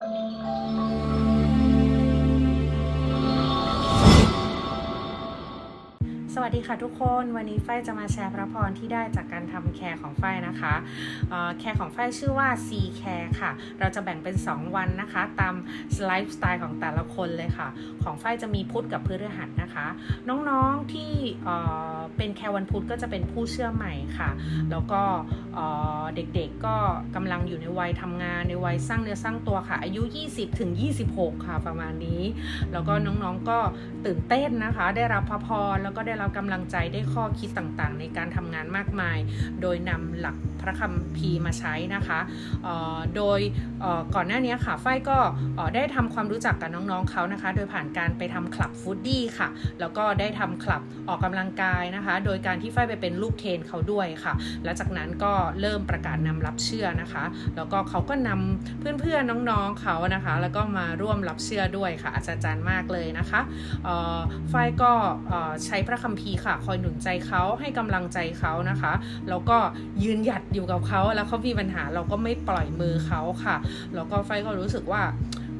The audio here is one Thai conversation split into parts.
Música สวัสดีค่ะทุกคนวันนี้ฝ้ายจะมาแชร์พระพรที่ได้จากการทำแคร์ของฝ้ายนะคะแคร์ของฝ้ายชื่อว่า C Care ค่ะ เราจะแบ่งเป็น 2 วันนะคะ ตามไลฟ์สไตล์ของแต่ละคนเลยค่ะ ของฝ้ายจะมีพุธกับพฤหัสนะคะ น้องๆที่เป็นแคร์วันพุธก็จะเป็นผู้เชื่อใหม่ค่ะ แล้วก็เอ่อเด็กๆก็กำลังอยู่ในวัยทำงานในวัยสร้างเนื้อสร้างตัวค่ะ อายุ 20ถึง26 ค่ะประมาณนี้ แล้วก็น้องๆก็ตื่นเต้นนะคะ ได้รับพระพรแล้วก็ได้รับกำลังใจได้ข้อคิดต่างๆ ในการทำงานมากมาย โดยนำหลักพระคัมภีร์มาใช้นะคะโดยก่อนหน้านี้ค่ะฝ้ายก็ได้ทำความรู้จักกับน้องๆเขานะคะ โดยผ่านการไปทำคลับฟูดดี้ค่ะ แล้วก็ได้ทำคลับออกกำลังกายนะคะ โดยการที่ฝ้ายไปเป็นลูกเทนเขาด้วยค่ะ และจากนั้นก็เริ่มประกาศนำรับเชื่อนะคะ แล้วก็เขาก็นำเพื่อนๆน้องๆเขานะคะ แล้วก็มาร่วมรับเชื่อด้วยค่ะอาจารย์มากเลยนะคะฝ้ายก็ใช้พระคัมภีร์ค่ะ คอยหนุนใจเขาให้กำลังใจเขานะคะ แล้วก็ยืนหยัดอยู่กับเขาแล้วเขามีปัญหาเราก็ไม่ปล่อยมือเขาค่ะ แล้วก็ฝ้ายก็รู้สึกว่า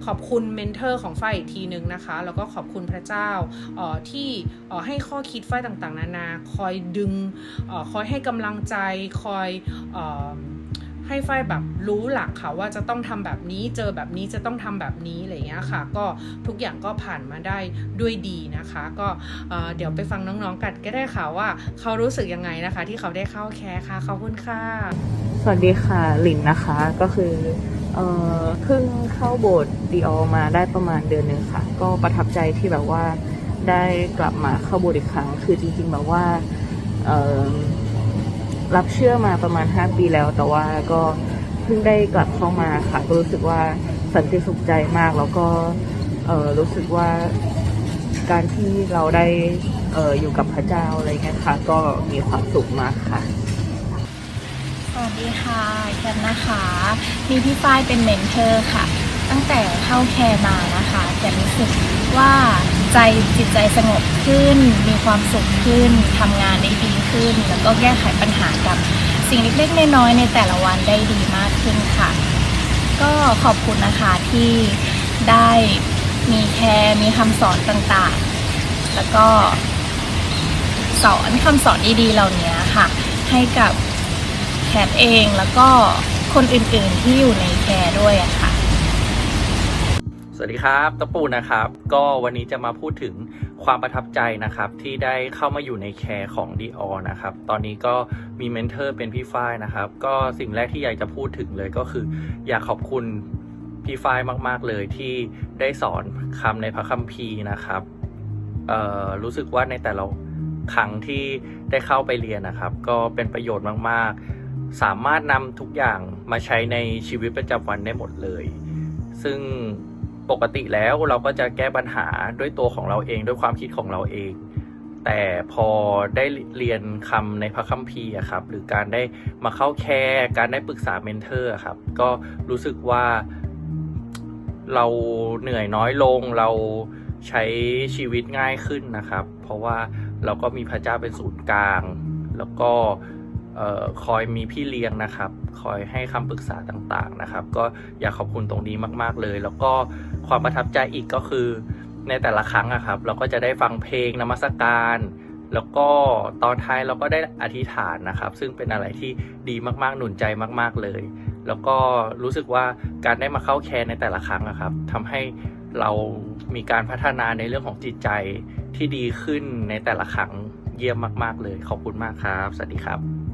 ขอบคุณเมนเทอร์ของฝ้ายอีกทีนึงนะคะ แล้วก็ขอบคุณพระเจ้าออที่ออให้ข้อคิดฝ้ายต่างๆ นานา คอยดึงออคอยให้กำลังใจ คอยออ ให้ฝ้ายแบบรู้หลักค่ะว่าจะต้องทำแบบนี้เจอแบบนี้จะต้องทำแบบนี้อะไรอย่างเงี้ยค่ะ ก็ทุกอย่างก็ผ่านมาได้ด้วยดีนะคะ ก็เอ่อเดี๋ยวไปฟังน้องๆกันก็ได้ค่ะว่าเขารู้สึกยังไงนะคะ ที่เขาได้เข้าแคร์ค่ะขอบคุณค่ะ สวัสดีค่ะหลินนะคะก็คือเอ่อเพิ่งเข้าโบสถ์ดีออมาได้ประมาณเดือนหนึ่งค่ะ ก็ประทับใจที่แบบว่าได้กลับมาเข้าโบสถ์อีกครั้ง คือจริงๆแบบว่าเอ่อ รับเชื่อมาประมาณ 5 ปีแล้ว แต่ว่าก็เพิ่งได้กลับเข้ามาค่ะก็รู้สึกว่าสันติสุขใจมาก แล้วก็รู้สึกว่าการที่เราได้ออยู่กับพระเจ้าอะไรเงี้ยค่ะก็มีความสุขมากค่ะ สวัสดีค่ะแคมนะคะ มีพี่ฝ้ายเป็นเมนเทอร์ค่ะ ตั้งแต่เข้าแคร์มานะ แคมรู้สึกว่าใจจิตใจสงบขึ้น มีความสุขขึ้นทำงานได้ดีขึ้น แล้วก็แก้ไขปัญหากับสิ่งเล็กๆน้อยๆในแต่ละวันได้ดีมากขึ้นค่ะ ก็ขอบคุณนะคะที่ได้มีแคร์มีคำสอนต่างๆ แล้วก็สอนคำสอนดีๆเหล่านี้ค่ะ ให้กับแคทเองแล้วก็คนอื่นๆที่อยู่ในแคร์ด้วยอะค่ะ สวัสดีครับตะปูนะครับ ก็วันนี้จะมาพูดถึงความประทับใจนะครับ ที่ได้เข้ามาอยู่ในแคร์ของดีออนะครับ ตอนนี้ก็มีเมนเทอร์เป็นพี่ฝ้ายนะครับ ก็สิ่งแรกที่อยากจะพูดถึงเลยก็คือ อยากขอบคุณพี่ฝ้ายมาก ๆ เลยที่ได้สอนคำในพระคัมภีร์นะครับรู้สึกว่าในแต่ละครั้งที่ได้เข้าไปเรียนนะครับ ก็เป็นประโยชน์มาก ๆ สามารถนำทุกอย่างมาใช้ในชีวิตประจำวันได้หมดเลย ซึ่ง ปกติแล้วเราก็จะแก้ปัญหาด้วยตัวของเราเองด้วยความคิดของเราเอง แต่พอได้เรียนคำในพระคัมภีร์ครับ หรือการได้มาเข้าแคร์การได้ปรึกษาเมนเทอร์ครับ ก็รู้สึกว่าเราเหนื่อยน้อยลงเราใช้ชีวิตง่ายขึ้นนะครับ เพราะว่าเราก็มีพระเจ้าเป็นศูนย์กลาง แล้วก็คอยมีพี่เลี้ยงนะครับ คอยให้คำปรึกษาต่างๆนะครับ ก็อยากขอบคุณตรงนี้มากๆเลย แล้วก็ความประทับใจอีกก็คือในแต่ละครั้งอะครับ เราก็จะได้ฟังเพลงนมัสการ แล้วก็ตอนท้ายเราก็ได้อธิษฐานนะครับ ซึ่งเป็นอะไรที่ดีมากๆหนุนใจมาก ๆเลย แล้วก็รู้สึกว่าการได้มาเข้าแคร์ในแต่ละครั้งอะครับทำให้เรามีการพัฒนาในเรื่องของจิตใจที่ดีขึ้นในแต่ละครั้งเยี่ยมมาก ๆ เลย ขอบคุณมากครับ สวัสดีครับ